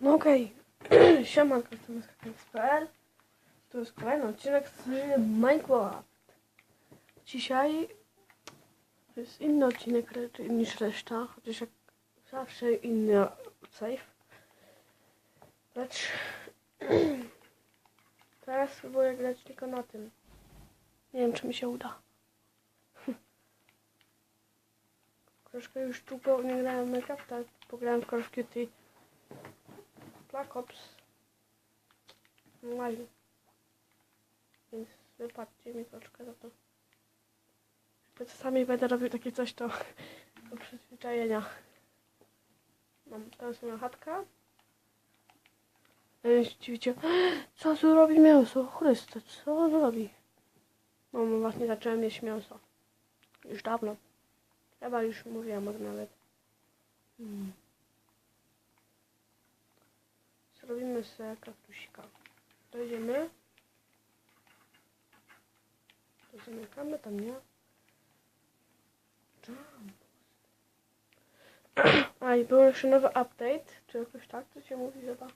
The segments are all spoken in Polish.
No okej. Siemanko, jestem SKKX.pl. Tu jest kolejny odcinek z Minecraft. Dzisiaj to jest inny odcinek niż reszta, chociaż jak zawsze inny save. Lecz teraz spróbuję grać tylko na tym. Nie wiem, czy mi się uda. Troszkę już długo nie grałem w Minecrafta, pograłem w Call of Duty Black Ops Online. Więc wypatrzcie mi troszkę za to. Czasami będę robił takie coś, to do przyzwyczajenia. Mam, moja chatka. A więc dziwicie, co tu robi mięso? Chryste, co on robi? No, no właśnie zacząłem jeść mięso. Już dawno. Chyba już mówiłam o tym nawet. Hmm. Zrobimy sobie kaktusika. Dojdziemy. To zamykamy, tam nie. Jump. A i był jeszcze nowy update, czy jakoś tak to się mówi chyba.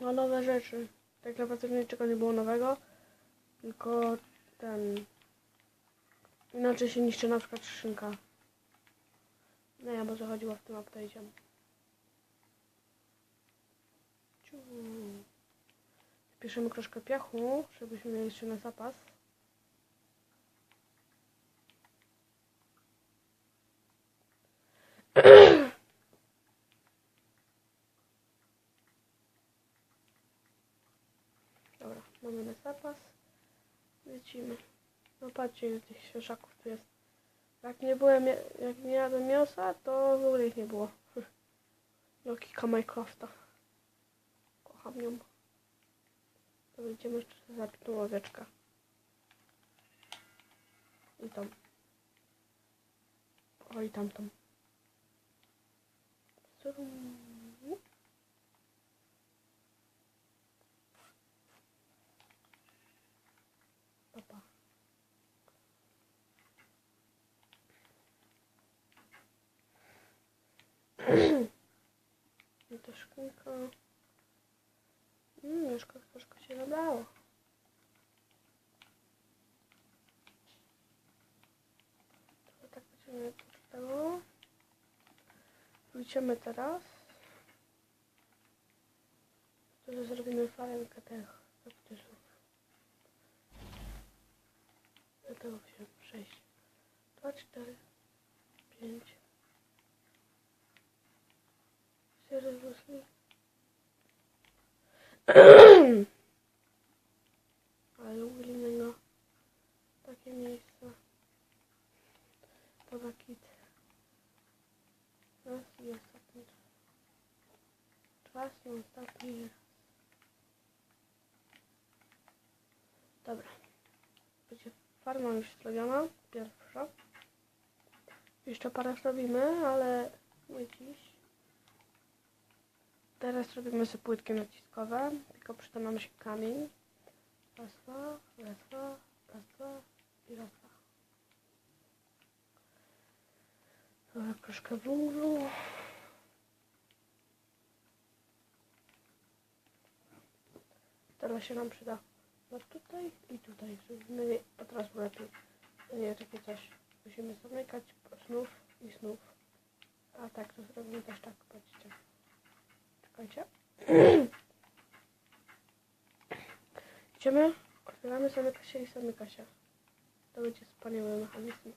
No nowe rzeczy. Tak naprawdę niczego nie było nowego. Tylko ten... Inaczej się niszczy na przykład szynka. No ja może chodziło w tym update'cie. Ciu. Wpiszemy troszkę piachu, żebyśmy mieli jeszcze na zapas. Dobra, mamy na zapas. Lecimy. No patrzcie, ile tych świeżaków tu jest. Jak nie byłem, jak nie jadłem mięsa, to w ogóle ich nie było. Logika Minecrafta. Kocham. To będziemy jeszcze zabić tą owieczkę. I tam. O i tamtą. Papa. I to szklanka. Mmm, już troszkę się nabrało. To tak będziemy poczytało. Wrócimy teraz. To zrobimy farelkę tych kaktusów. Do tego się 6, 2, 4, 5, 4, 8, Ale uglimy takie miejsca. Dobra, kit. Raz i ostatni. Raz i Dobra. Będzie farma już zrobiona. Pierwsza. Jeszcze parę zrobimy, ale nie dziś. Teraz robimy sobie płytki naciskowe, tylko przyda się kamień. Raz, dwa, raz, dwa, raz, dwa i raz, dwa. Dobra, troszkę węglu. Teraz się nam przyda no tutaj i tutaj, żebyśmy od razu lepiej. Nie, takie coś. Musimy zamykać znów i znów. A tak, to zrobimy też tak, patrzcie. Czekajcie. Idziemy, otwieramy, zamyka się i zamyka się. To będzie wspaniały mechanizm.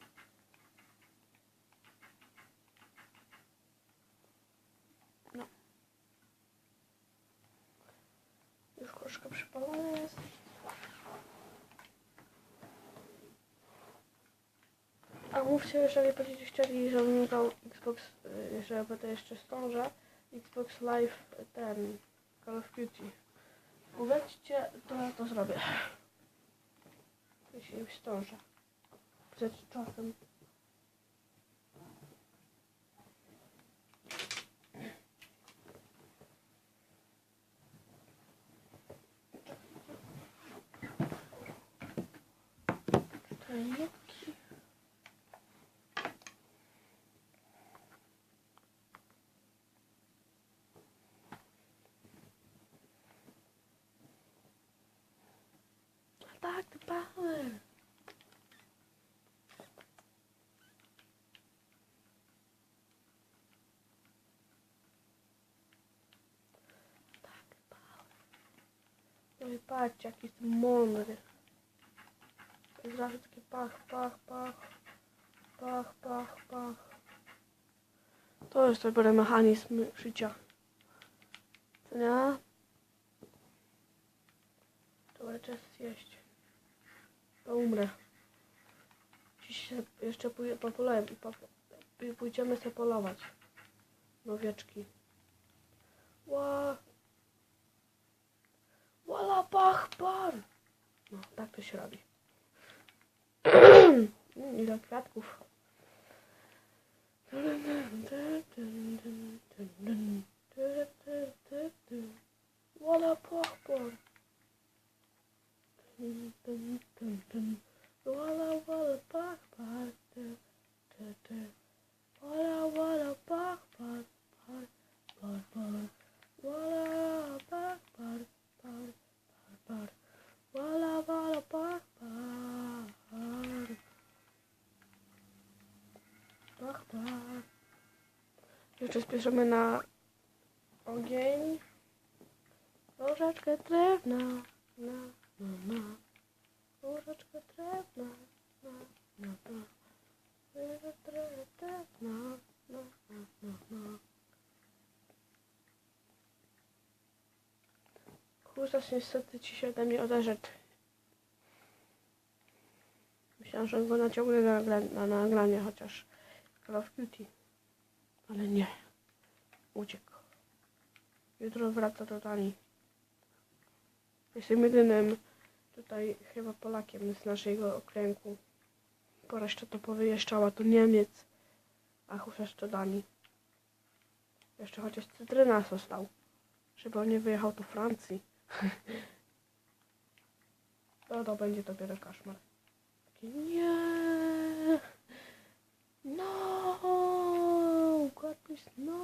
No. Już troszkę przypalone jest. A mówcie, jeżeli będziecie chcieli, żebym grał Xbox, y, jeżeli będę jeszcze zdążę. Xbox Live ten Call of Duty. Powiedzcie, to ja to zrobię. Jeśli już zdążę. Przed czasem. Tak, power. No i patrzcie, jaki jest mądry. Jest zawsze taki pach, pach, pach, pach, pach, pach. To jest dopiero mechanizm życia. Co nie? Dobra, czas jeść. To umrę. Dziś jeszcze pójdę po pole i i pójdziemy sobie polować. Nowieczki. Ła. Wala pach pan. No, tak to się robi. Mm, Ile kwiatków. Wala pach pan. Wala wala pach pan. Wala wala pach pan. Pan, pan, pan. Wala pach pan. Pan, pan, pan. Wala wala pach pan. Pach pan. Jeszcze spieszymy na ogień. Łożeczkę drewna. Na, na, na. Łożeczkę drewna. Na, na, na. Łożeczkę drewna. Na, na, na, na. Husarz niestety ci się ode mnie oderzeć. Myślałam, że go naciągnę na, nagra- na nagranie, chociaż Call of Duty. Ale nie. Uciekł. Jutro wraca do Danii. Jestem jedynym tutaj chyba Polakiem z naszego okręgu. Po resztę to powyjeżdżała do Niemiec, a chociaż do Danii. Jeszcze chociaż cytryna został, żeby on nie wyjechał do Francji. No to będzie dopiero koszmar. Nie. No. God please no.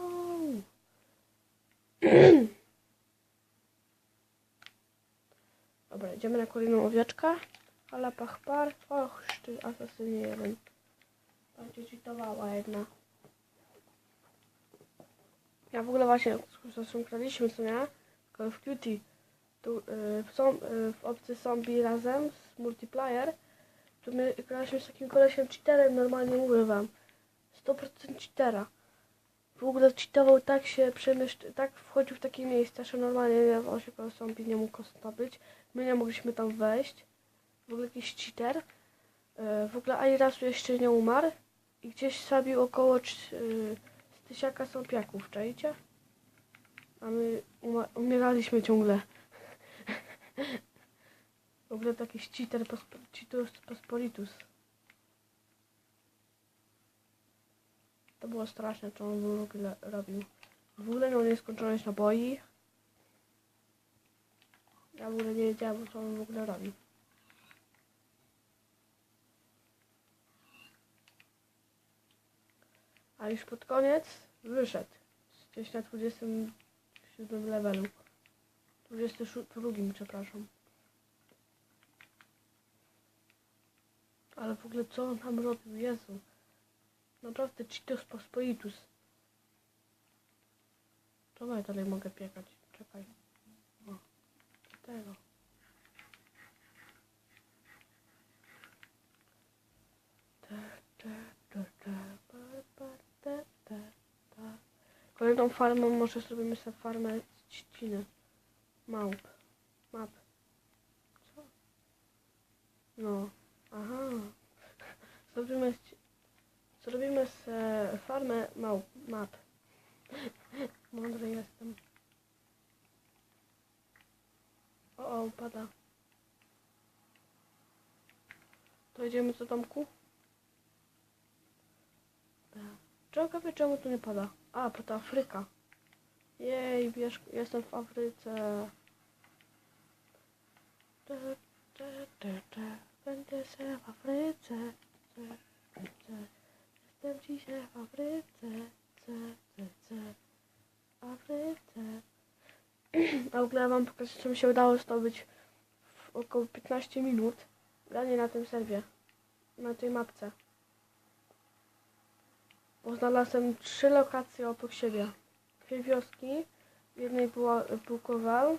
Dobra, idziemy na kolejną owieczkę. Ale pach par. Och, ty asasynie jeden. Bardziej cheatowała jedna. Ja w ogóle właśnie zresztą graliśmy, co nie? Call of Duty. Tu, y, w, zom, y, w opcji zombie razem z multiplayer. Tu my graliśmy z takim kolesiem cheaterem, normalnie mówię wam. 100% cheatera. W ogóle cheatował tak się przemieszcz, tak wchodził w takie miejsca, że normalnie nie, on się po zombie nie mógł zdobyć. My nie mogliśmy tam wejść. W ogóle jakiś cheater. Y, w ogóle ani razu jeszcze nie umarł. I gdzieś zabił około z tysiaka sąpiaków, czajcie? A my umieraliśmy ciągle. W ogóle to jakiś cheater, posp- cheatus pospolitus. To było straszne, co on w ogóle robił. W ogóle miał nieskończoność naboi. Ja w ogóle nie wiedziałem, co on w ogóle robi. A już pod koniec wyszedł. Gdzieś na 27 levelu. 22, przepraszam. Ale w ogóle co on tam robił? Jezu. Naprawdę Cheetos pospolitus. Czemu ja dalej mogę piekać? Czekaj. O, tego. Kolejną farmą może zrobimy sobie farmę z trzciny. Małp. Map. Co? No. Aha. Zrobimy zrobimy z e, farmę małp. Map. Mądry jestem. O, o, upada. To idziemy do domku? Tak. Ciekawe czemu tu nie pada. A, pada Afryka. Jej, wiesz, jestem w Afryce. Będę se w Afryce. Ce, ce. Jestem dzisiaj w Afryce. Ce, ce, ce. Afryce. A w ogóle wam pokażę, mi się udało zdobyć w około 15 minut. Granie na tym serwie. Na tej mapce. Bo znalazłem trzy lokacje obok siebie. Dwie wioski. W jednej była, był kowal.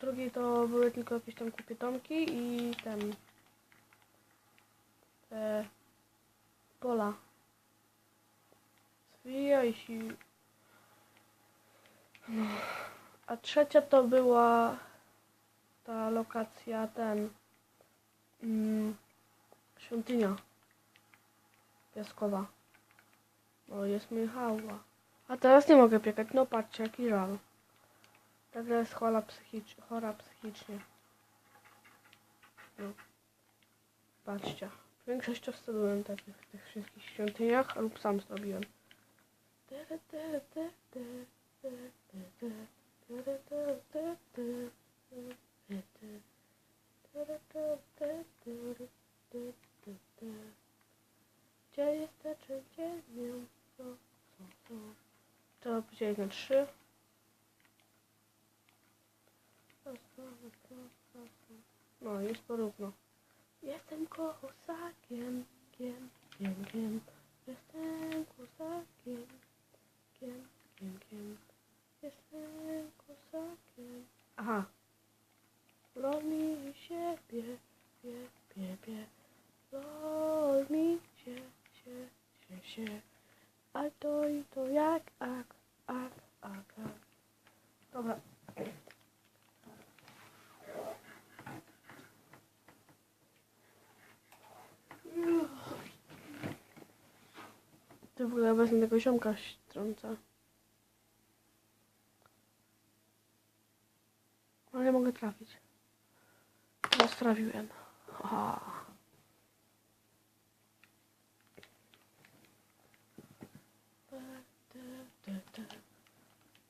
Drugi to były tylko jakieś tam kupietonki i ten... Te... Pola. Zwijaj się. No. A trzecia to była ta lokacja, ten... Mm, świątynia. Piaskowa. O, jest Michała. A teraz nie mogę piekać. No patrzcie, jaki żal. Taka jest chora, psychicz, chora psychicznie. No. Patrzcie. Większość czasu byłem tak w tych wszystkich świątyniach lub sam zrobiłem. Gdzie co, co, co. To podzielić na trzy. No, jest porówno. Jestem kosakiem, kiem, kiem, kiem. Jestem kosakiem, kiem, kiem, kiem. Jestem kosakiem. Aha. Lol mi siebie, bie, bie, bie. Lol mi się, się, się, się. A to i to jak, ak, ak, ak, ak. Dobra. Ty w ogóle wezmę tego ziomka strąca. Ale mogę trafić. Teraz trafiłem. Aha.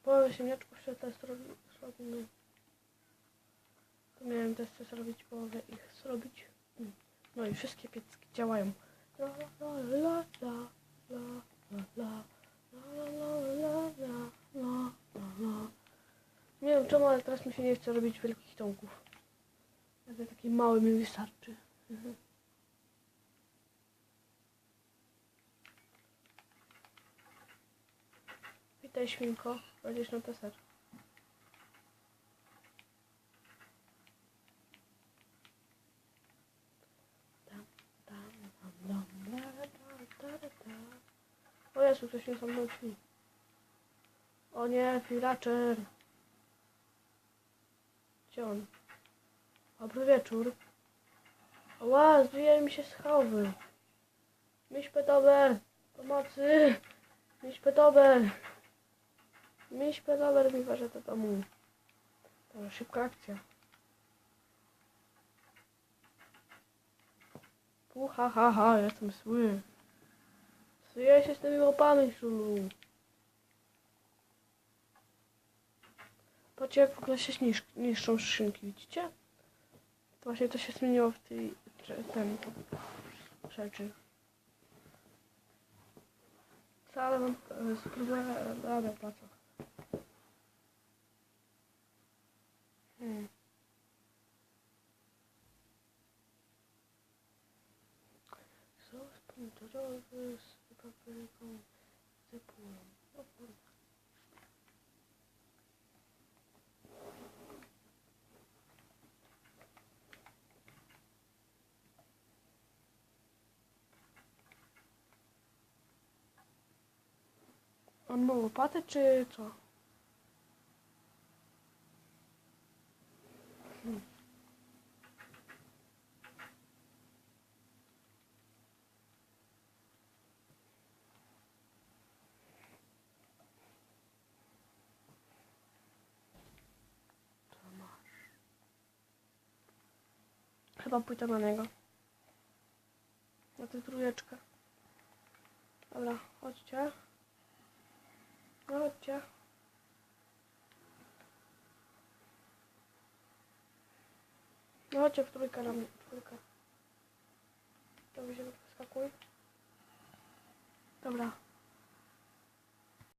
Po ziemniaczku jeszcze test robi- zrobimy. Tu miałem testy zrobić, połowę ich zrobić. No i wszystkie piecki działają. La la la la nie wiem czemu, ale teraz mi się nie chce robić wielkich ciągów. Jakby taki mały mi wystarczy. Witaj świnko, będziesz na deser. Jezu, ktoś mnie zamknął. O nie, pillager. Gdzie on? Dobry wieczór. Ła, zwijaj mi się z chałwy. Miś pedober, pomocy. Miś pedober. Miś pedober mi waży do domu. To szybka akcja. Pu, ha, ha, ha, jestem zły. Zwijaj się z tymi łopami, Szulu. Patrzcie, jak w ogóle się nisz, niszczą skrzynki, widzicie? To właśnie to się zmieniło w tej ten rzeczy. Wcale mam e, spróbuję radę płacę. Hmm. Sos pomidorowy поверху запоем. Он був лопата чи що? Chyba niego. Na tę trójeczkę. Dobra, chodźcie. No chodźcie. No chodźcie w trójkę na mnie, w trójkę. To się wyskakuj. Dobra.